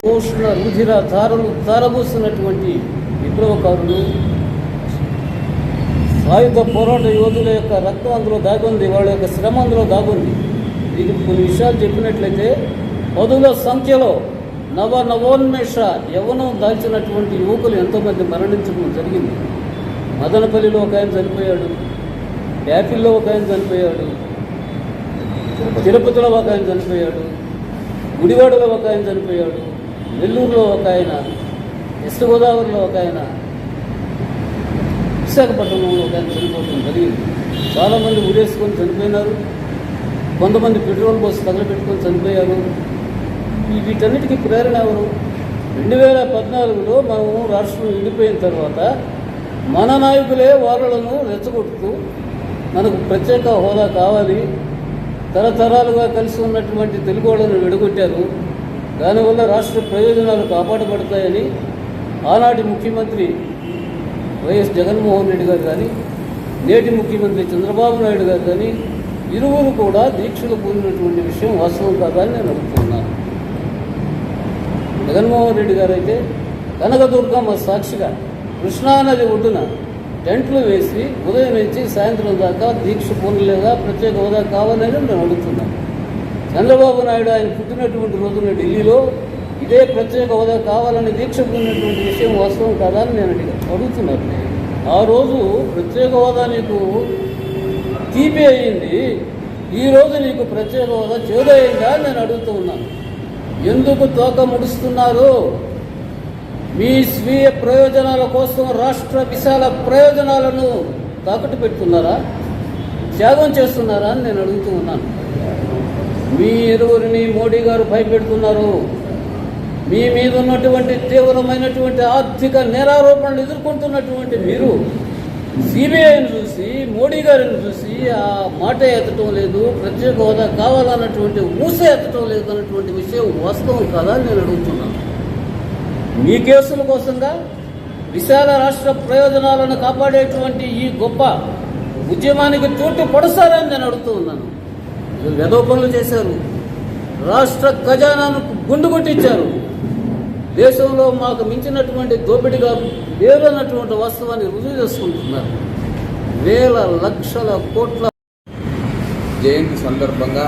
పోషణ రుధిర ధారలు ధారబూసినటువంటి విప్లవకారులు సాయుధ పోరాట యోధుల యొక్క రక్తం అందులో దాగుంది వాళ్ళ యొక్క శ్రమ అందులో దాగుంది. ఇది కొన్ని విషయాలు చెప్పినట్లయితే పదుల సంఖ్యలో నవ నవోన్మేష యవనం దాల్చినటువంటి యువకులు ఎంతోమంది మరణించడం జరిగింది. మదనపల్లిలో ఒక ఆయన చనిపోయాడు. యాపిల్లో ఒక ఆయన చనిపోయాడు. తిరుపతిలో ఒక ఆయన చనిపోయాడు. గుడివాడలో ఒక ఆయన చనిపోయాడు. నెల్లూరులో ఒక ఆయన. వెస్ట్ గోదావరిలో ఒక ఆయన. విశాఖపట్నంలో ఒక ఆయన చనిపోవడం జరిగింది. చాలామంది ఉరేసుకొని చనిపోయినారు. కొంతమంది పెట్రోల్ బస్సు తగలబెట్టుకొని చనిపోయారు. వీటన్నిటికీ ప్రేరణ ఎవరు? రెండు వేల పద్నాలుగులో మనము రాష్ట్రం విడిపోయిన తర్వాత మన నాయకులే వాళ్ళను రెచ్చగొడుతూ మనకు ప్రత్యేక హోదా కావాలి తరతరాలుగా కలిసి ఉన్నటువంటి తెలుగు వాళ్ళను విడగొట్టారు. దానివల్ల రాష్ట్ర ప్రయోజనాలు కాపాడబడతాయని ఆనాటి ముఖ్యమంత్రి వైఎస్ జగన్మోహన్ రెడ్డి గారు కానీ నేటి ముఖ్యమంత్రి చంద్రబాబు నాయుడు గారు కానీ ఇరువురు కూడా దీక్షలు పొందినటువంటి విషయం వాస్తవం కాదని నేను అనుకుంటున్నాను జగన్మోహన్ రెడ్డి గారు అయితే కనకదుర్గమ్మ సాక్షిగా కృష్ణానది ఒడ్డున టెంట్లు వేసి ఉదయం నుంచి సాయంత్రం దాకా దీక్ష పూర్ణలేదా ప్రత్యేక హోదా కావాలని నేను అడుగుతున్నాను చంద్రబాబు నాయుడు ఆయన పుట్టినటువంటి రోజున ఢిల్లీలో ఇదే ప్రత్యేక హోదా కావాలని దీక్ష పొందినటువంటి విషయం వాస్తవం కాదా అని నేను అడుగుతున్నాను ఆ రోజు ప్రత్యేక హోదా నీకు తీపి అయింది ఈరోజు నీకు ప్రత్యేక హోదా చేదయిందా అని నేను అడుగుతూ ఉన్నాను. ఎందుకు తోక ముడుస్తున్నారు? మీ స్వీయ ప్రయోజనాల కోసం రాష్ట్ర విశాల ప్రయోజనాలను తాకట్టు పెడుతున్నారా? త్యాగం చేస్తున్నారా అని నేను అడుగుతూ ఉన్నాను. మీ ఇరువురిని మోడీ గారు భయపెడుతున్నారు. మీ మీద ఉన్నటువంటి తీవ్రమైనటువంటి ఆర్థిక నేరారోపణలు ఎదుర్కొంటున్నటువంటి మీరు సిబిఐని చూసి మోడీ గారిని చూసి ఆ మాట ఎత్తటం లేదు ప్రత్యేక హోదా కావాలన్నటువంటి ఊస ఎత్తటం లేదు అన్నటువంటి విషయం వాస్తవం కదా అని నేను అడుగుతున్నాను. మీ కేసుల కోసంగా విశాల రాష్ట్ర ప్రయోజనాలను కాపాడేటువంటి ఈ గొప్ప ఉద్యమానికి చోటు పడుస్తారని నేను అడుగుతూ ఉన్నాను. పనులు చేశారు. రాష్ట్ర ఖజానాను గుండు కొట్టించారు. దేశంలో మాకు మించినటువంటి దోపిడిగా లేదన్నటువంటి వాస్తవాన్ని రుజువు చేసుకుంటున్నారు. వేల లక్షల కోట్ల జయంతి సందర్భంగా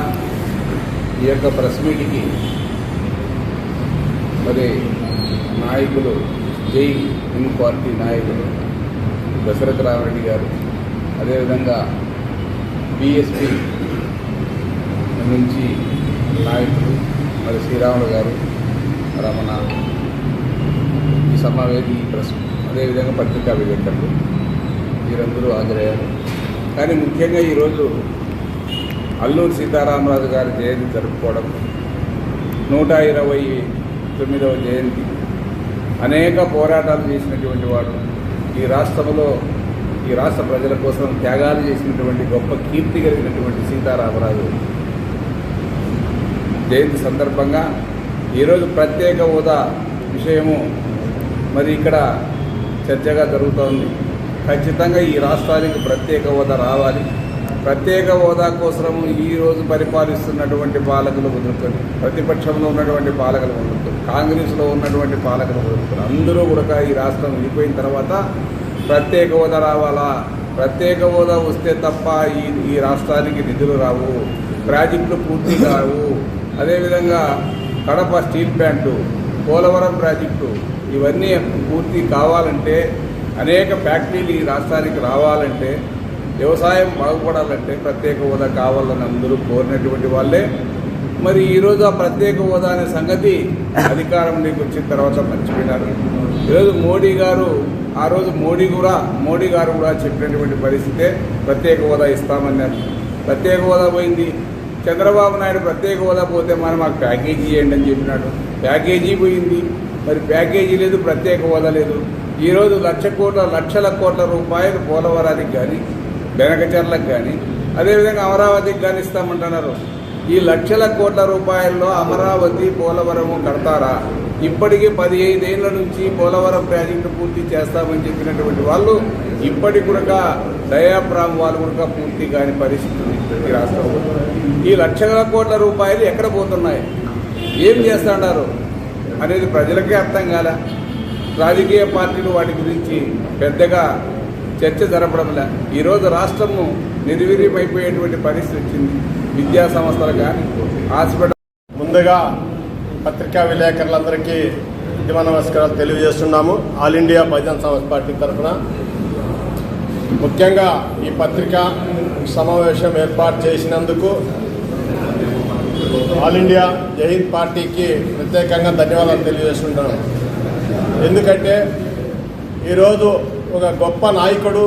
ఈ యొక్క ప్రెస్ మీట్కి మరి నాయకులు జై హింద్ పార్టీ నాయకులు దశరథ రామరెడ్డి గారు అదేవిధంగా బిఎస్పి నుంచి నాయకులు మరి శ్రీరాములు గారు రమణ సమావేశం ఈ ప్రెస్ అదేవిధంగా పత్రికా విలేకరులు వీరందరూ హాజరయ్యారు కానీ ముఖ్యంగా ఈరోజు అల్లూరు సీతారామరాజు గారి జయంతి జరుపుకోవడం నూట ఇరవై తొమ్మిదవ జయంతి అనేక పోరాటాలు చేసినటువంటి వాడు ఈ రాష్ట్రంలో ఈ రాష్ట్ర ప్రజల కోసం త్యాగాలు చేసినటువంటి గొప్ప కీర్తి కలిగినటువంటి సీతారామరాజు. జయంతి సందర్భంగా ఈరోజు ప్రత్యేక హోదా విషయము మరి ఇక్కడ చర్చగా జరుగుతోంది. ఖచ్చితంగా ఈ రాష్ట్రానికి ప్రత్యేక హోదా రావాలి. ప్రత్యేక హోదా కోసం ఈ రోజు పరిపాలిస్తున్నటువంటి పాలకులు వదులుతుంది ప్రతిపక్షంలో ఉన్నటువంటి పాలకులు వదులుతుంది కాంగ్రెస్లో ఉన్నటువంటి పాలకులు వదులుతుంది అందరూ కూడా ఈ రాష్ట్రం వెళ్ళిపోయిన తర్వాత ప్రత్యేక హోదా రావాలా? ప్రత్యేక హోదా వస్తే తప్ప ఈ ఈ రాష్ట్రానికి నిధులు రావు. ప్రాజెక్టులు పూర్తి కావు. అదేవిధంగా Kadapa steel plant Polavaram project ఇవన్నీ పూర్తి కావాలంటే అనేక ఫ్యాక్టరీలు ఈ రాష్ట్రానికి రావాలంటే వ్యవసాయం బాగుపడాలంటే ప్రత్యేక హోదా కావాలని అందరూ కోరినటువంటి వాళ్ళే. మరి ఈరోజు ఆ ప్రత్యేక హోదా అనే సంగతి అధికారంలోకి వచ్చిన తర్వాత మర్చిపోయినారు. ఈరోజు మోడీ గారు ఆ రోజు మోడీ కూడా మోడీ గారు కూడా చెప్పినటువంటి పరిస్థితే ప్రత్యేక హోదా ఇస్తామన్నారు. ప్రత్యేక హోదా పోయింది. చంద్రబాబు నాయుడు ప్రత్యేక హోదా పోతే మనం మాకు ప్యాకేజీ ఇవ్వండి అని చెప్పినాడు. ప్యాకేజీ పోయింది. మరి ప్యాకేజీ లేదు ప్రత్యేక హోదా లేదు. ఈరోజు లక్ష కోట్ల లక్షల కోట్ల రూపాయలు పోలవరానికి కానీ బెనకచర్లకు కానీ అదేవిధంగా అమరావతికి కానీ ఇస్తామంటున్నారు. ఈ లక్షల కోట్ల రూపాయల్లో అమరావతి పోలవరము కడతారా? ఇప్పటికీ పదిహేదేళ్ళ నుంచి పోలవరం ప్రాజెక్టు పూర్తి చేస్తామని చెప్పినటువంటి వాళ్ళు ఇప్పటి కూడా డయాప్రామ్ వాళ్ళు కూడా పూర్తి కాని పరిస్థితి ఈ రాష్ట్రంలో. ఈ లక్షల కోట్ల రూపాయలు ఎక్కడ పోతున్నాయి? ఏం చేస్తున్నారు అనేది ప్రజలకే అర్థం కాల. రాజకీయ పార్టీలు వాటి గురించి పెద్దగా చర్చ జరపడంలే ఈరోజు రాష్ట్రము నిర్వీర్యమైపోయేటువంటి పరిస్థితి వచ్చింది. విద్యా సంస్థలు కానీ హాస్పిటల్ ముందుగా పత్రికా విలేకరులందరికీ ఉద్యమ నమస్కారాలు తెలియజేస్తున్నాము. All India Bahujan Samaj party తరఫున. ముఖ్యంగా ఈ పత్రికా సమావేశం ఏర్పాటు చేసినందుకు ఆల్ ఇండియా జైన్ పార్టీకి ప్రత్యేకంగా ధన్యవాదాలు తెలియజేస్తున్నాను ఎందుకంటే ఈరోజు ఒక గొప్ప నాయకుడు